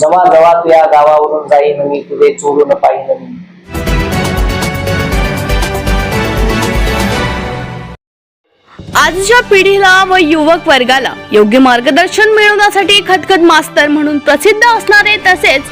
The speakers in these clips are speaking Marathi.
जवा जवा तुया गावावरून जाईन मी तुझे चोरून पाहिन मी. आजच्या पिढीला व युवक वर्गाला योग्य मार्गदर्शन मिळवण्यासाठी खतखत मास्तर म्हणून प्रसिद्ध असणारे तसेच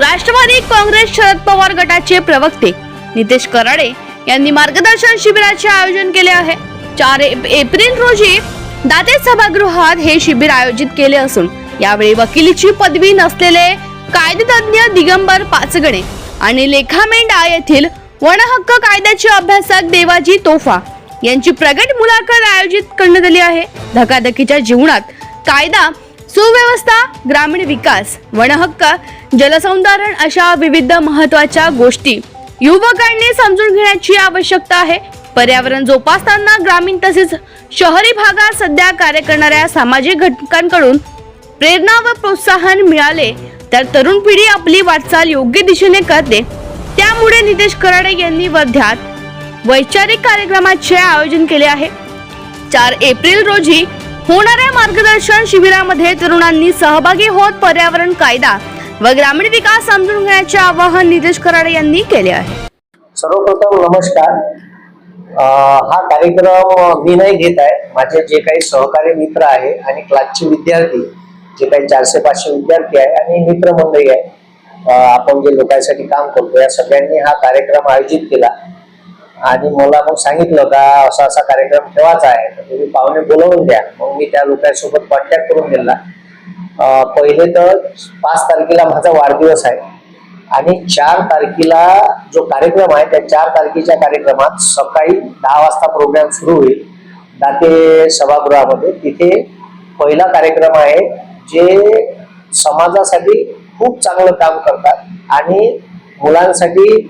राष्ट्रवादी काँग्रेस शरद पवार गटाचे प्रवक्ते नितेश कराडे यांनी मार्गदर्शन शिबिराचे आयोजन केले आहे. चार एप्रिल रोजी दाते सभागृहात हे शिबिर आयोजित केले असून यावेळी वकिलीची पदवी नसलेले कायदेतज्ञ दिगंबर पाचगणे आणि लेखामेंढा येथील वनहक्क कायद्याचे अभ्यासक देवाजी तोफा यांची प्रगट मुलाखत आयोजित करण्यात आली आहे. धकाधकीच्या जीवनात कायदा सुव्यवस्था ग्रामीण विकास वनहक्क जलसंधारण अशा विविध महत्त्वाच्या गोष्टी युवकांनी समजून घेण्याची आवश्यकता आहे. पर्यावरण जोपासताना ग्रामीण तसेच शहरी भागात सध्या कार्य करणाऱ्या सामाजिक घटकांकडून प्रेरणा व प्रोत्साहन मिळाले तर तरुण पिढी आपली वाटचाल योग्य दिशेने करते. त्यामुळे नितेश कराडे यांनी वर्ध्यात वैचारिक कार्यक्रमाचे आयोजन केले आहे. चार एप्रिल रोजी होणाऱ्या मार्गदर्शन शिबिरामध्ये तरुणांनी सहभागी होत पर्यावरण कायदा व ग्रामीण विकास समजून घेण्याचे आवाहन नितेश कराडे यांनी केले आहे. सर्वप्रथम नमस्कार. हा कार्यक्रम मी नाही घेत आहे. माझे जे काही सहकारी मित्र आहे आणि क्लासचे विद्यार्थी जे काही चारशे पाचशे विद्यार्थी आहे आणि मित्रमंडळी आहे आपण जे लोकांसाठी काम करतो या सगळ्यांनी हा कार्यक्रम आयोजित केला. आणि मला मग सांगितलं का असा असा कार्यक्रम ठेवायचा आहे तर तुम्ही पाहुणे बोलवून द्या मग मी त्या लोकांसोबत कॉन्टॅक्ट करून दिला पहिले तर पाच तारखेला माझा वाढदिवस आहे. आणि चार तारखेला जो कार्यक्रम आहे त्या चार तारखेच्या कार्यक्रमात सकाळी दहा वाजता प्रोग्राम सुरू होईल. दाते सभागृहामध्ये. तिथे पहिला कार्यक्रम आहे जे समाजासाठी खूप चांगलं काम करतात आणि मुलांसाठी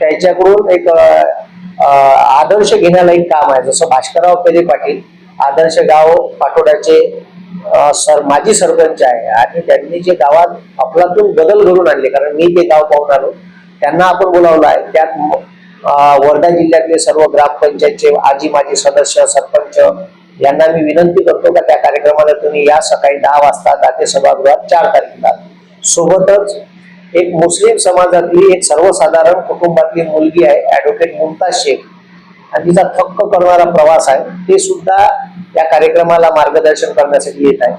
त्याच्याकडून एक आदर्श घेण्याला एक काम आहे. जसं भास्करराव पेले पाटील आदर्श गाव पाठोड्याचे सर माजी सरपंच आहे आणि त्यांनी जे गावात अफलातून बदल घडून आणले कारण मी ते गाव पाहून आलो त्यांना आपण बोलावलं आहे. त्यात वर्धा जिल्ह्यातले सर्व ग्रामपंचायतचे आजी माजी सदस्य सरपंच यांना मी विनंती करतो का त्या कार्यक्रमाला तुम्ही या सकाळी दहा वाजता दाते सभागृहात चार तारखेला सोबतच एक मुस्लिम समाजातली एक सर्वसाधारण कुटुंबातली मुलगी आहे ऍडव्होकेट मुमताज शेख. आणि तिचा थक्क करणारा प्रवास आहे ते सुद्धा या कार्यक्रमाला मार्गदर्शन करण्यासाठी येत आहे.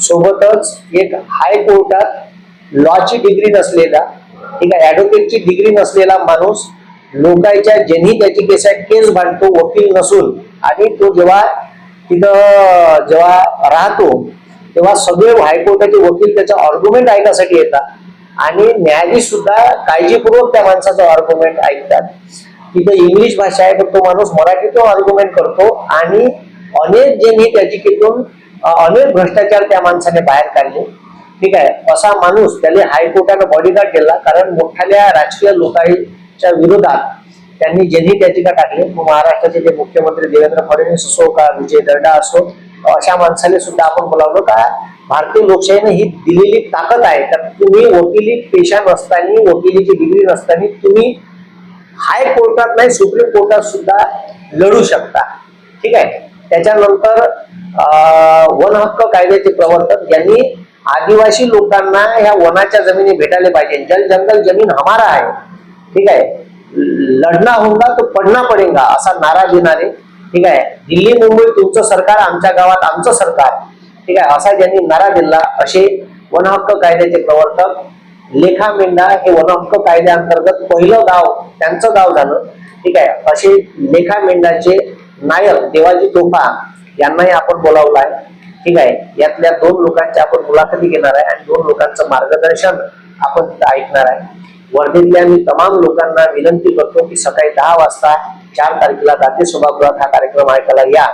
सोबतच एक हायकोर्टात लॉची डिग्री नसलेला ठीक आहे ऍडव्होकेटची डिग्री नसलेला माणूस लोकांच्या ज्यांनी त्याची केस केस भांडतो वकील नसून आणि तो जेव्हा तिथं जेव्हा राहतो तेव्हा सगळे हायकोर्टाचे वकील त्याचा आर्ग्युमेंट ऐकण्यासाठी येतात. आणि न्यायाधीश सुद्धा काळजीपूर्वक त्या माणसाचं आर्ग्युमेंट ऐकतात. तिथं इंग्लिश भाषा आहे तर तो माणूस मराठीतून आर्ग्युमेंट करतो आणि अनेक ज्यांनी त्याचिकेतून अनेक भ्रष्टाचार त्या माणसाने बाहेर काढले. ठीक आहे? असा माणूस त्याने हायकोर्टानं बॉडीगार्ड केला कारण मोठ्या राजकीय लोकांच्या विरोधात त्यांनी ज्यांनी त्याचिका टाकली मग महाराष्ट्राचे जे मुख्यमंत्री देवेंद्र फडणवीस असो का विजय दर्डा असो अशा माणसाने सुद्धा आपण बोलावलं का भारतीय लोकशाहीने ही दिलेली ताकद आहे. तर तुम्ही वकिली पेशा नसताना वकिलीची डिग्री नसताना तुम्ही हाय कोर्टात नाही सुप्रीम कोर्टात सुद्धा लढू शकता. ठीक आहे? त्याच्यानंतर अं, वन हक्क कायद्याचे प्रवर्तक यांनी आदिवासी लोकांना ह्या वनाच्या जमिनी भेटायला पाहिजे. जल जंगल जमीन हमारा आहे. ठीक आहे? लढना होगा तो पडना पडेगा असा नारा देणारे ठीक आहे? दिल्ली मुंबई तुमचं सरकार आमच्या गावात आमचं सरकार ठीक आहे? असा ज्यांनी नारा दिला असे वन हक्क कायद्याचे प्रवर्तक लेखा मेंढा हे वन हक्क कायद्याअंतर्गत पहिलं गाव त्यांचं गाव झालं ठीक आहे? असे लेखा मेंढाचे नायक देवाजी तोफा यांनाही आपण बोलावलं आहे ठीक आहे? यातल्या दोन लोकांच्या आपण मुलाखती घेणार आहे आणि दोन लोकांचं मार्गदर्शन आपण ऐकणार आहे. वर्धेतल्या मी तमाम लोकांना विनंती करतो की सकाळी दहा वाजता चार तारखेला दाते सभागृहात हा कार्यक्रम ऐकायला या.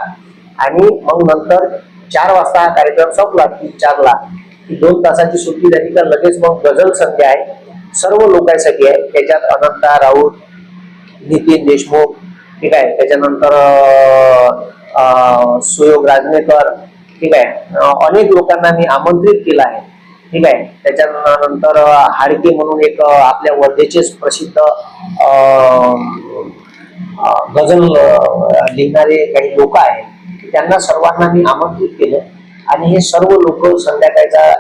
आणि मग नंतर चार वाजता हा कार्यक्रम संपला की चारला. की दोन तासाची सुट्टी झाली तर लगेच मग गझल संध्या आहे. सर्व लोकांसाठी आहे त्याच्यात अनंता राऊत नितीन देशमुख ठीक आहे. त्याच्यानंतर अं, सुयोग राजनेकर ठीक आहे. अनेक लोकांना मी आमंत्रित केलं आहे. ठीक आहे. त्याच्यानंतर हाडके म्हणून एक आपल्या वर्धेचेच प्रसिद्ध गझल लिहिणारे काही लोक आहेत. त्यांना सर्वांना मी आमंत्रित केलं. आणि हे सर्व लोक संध्याकाळचा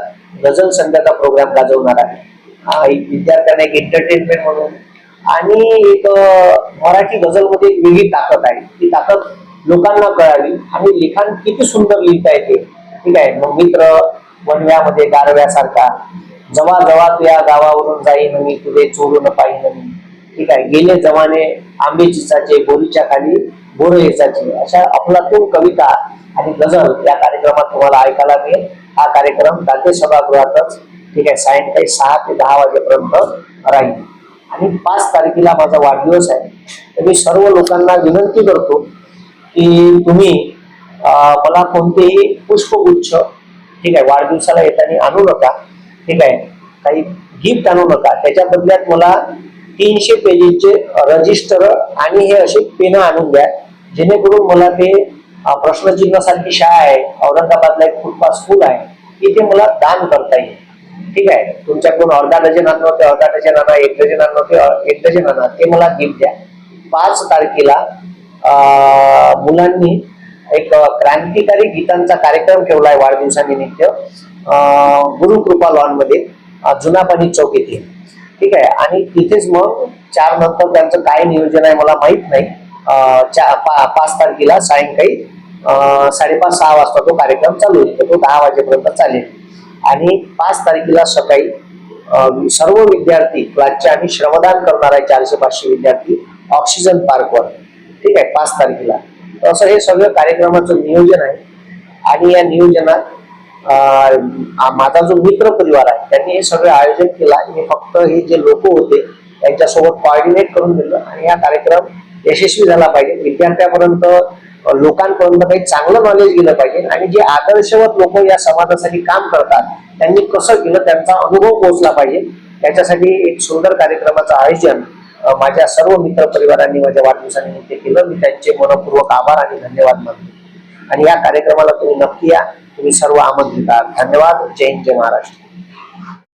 गझल संध्याचा प्रोग्राम गाजवणार आहे हा, एक विद्यार्थ्यांना एक एंटरटेनमेंट म्हणून. आणि एक मराठी गझलमध्ये एक वेगळी ताकद आहे. ती ताकद लोकांना कळावी. आणि लिखाण किती सुंदर लिहिता येते. ठीक आहे. मग मित्र वनव्यामध्ये गारव्यासारखा जवा जवा तुया गावावरून जाईन मी तुझे चोरून पाहिन मी. ठीक आहे गेले जमाने आंबे चिसाचे बोरीच्या खाली बोर येचाचे अशा अफलातून कविता आणि गझल या कार्यक्रमात तुम्हाला ऐकायला मिळेल. हा कार्यक्रम गांधी सभागृहातच ठीक आहे सायंकाळी सहा ते दहा वाजेपर्यंत राहील. आणि पाच तारखेला माझा वाढदिवस आहे. तर मी सर्व लोकांना विनंती करतो की तुम्ही अं, मला कोणतेही पुष्पगुच्छ ठीक आहे वाढदिवसाला येताना आणू नका. ठीक आहे काही गिफ्ट आणू नका. त्याच्या बदल्यात मला तीनशे पेजेसचे रजिस्टर आणि हे असे पेन आणून द्या. जेणेकरून मला ते प्रश्नचिन्हासारखी शाळा आहे औरंगाबादला एक फुटपाथ स्कूल आहे तिथे मला दान करता येईल. ठीक आहे तुमच्याकडून अर्धा डझन आणलं होते अर्धा डझन आणा एक डझन आणलं होते एक डझन आणा ते मला गिफ्ट द्या. पाच तारखेला मुलांनी एक क्रांतिकारी गीतांचा कार्यक्रम ठेवलाय वाढदिवसानिमित्त. गुरुकृपा लॉनमध्ये जुना चौक येथे. ठीक आहे? आणि तिथेच मग चार नंतर त्यांचं काय नियोजन आहे मला माहीत नाही. पा- पाच तारखेला सायंकाळी साडेपाच सहा वाजता तो कार्यक्रम चालू होईल. तो दहा वाजेपर्यंत चालेल. आणि पाच तारखेला सकाळी सर्व विद्यार्थी क्लासचे आम्ही श्रमदान करणार आहे चारशे पाचशे विद्यार्थी ऑक्सिजन पार्कवर. ठीक आहे? पाच तारखेला. असं हे सगळं कार्यक्रमाचं नियोजन आहे. आणि या नियोजनात अं, माझा जो मित्र परिवार आहे त्यांनी हे सगळं आयोजन केलं आणि मी फक्त हे जे लोक होते त्यांच्यासोबत कॉर्डिनेट करून दिलं आणि हा कार्यक्रम यशस्वी झाला पाहिजे. विद्यार्थ्यापर्यंत लोकांपर्यंत काही चांगलं नॉलेज गेलं पाहिजे. आणि जे आदर्शवत लोक या समाजासाठी काम करतात त्यांनी कसं केलं त्यांचा अनुभव पोहोचला पाहिजे. त्याच्यासाठी एक सुंदर कार्यक्रमाचं आयोजन माझ्या सर्व मित्र परिवारांनी माझ्या वाढदिवसानिमित्त केलं. मी त्यांचे मनपूर्वक आभार आणि धन्यवाद मानतो. आणि या कार्यक्रमाला तुम्ही नक्की या. तुम्ही सर्व आमंत्रित आहात. धन्यवाद. जय हिंद जय महाराष्ट्र.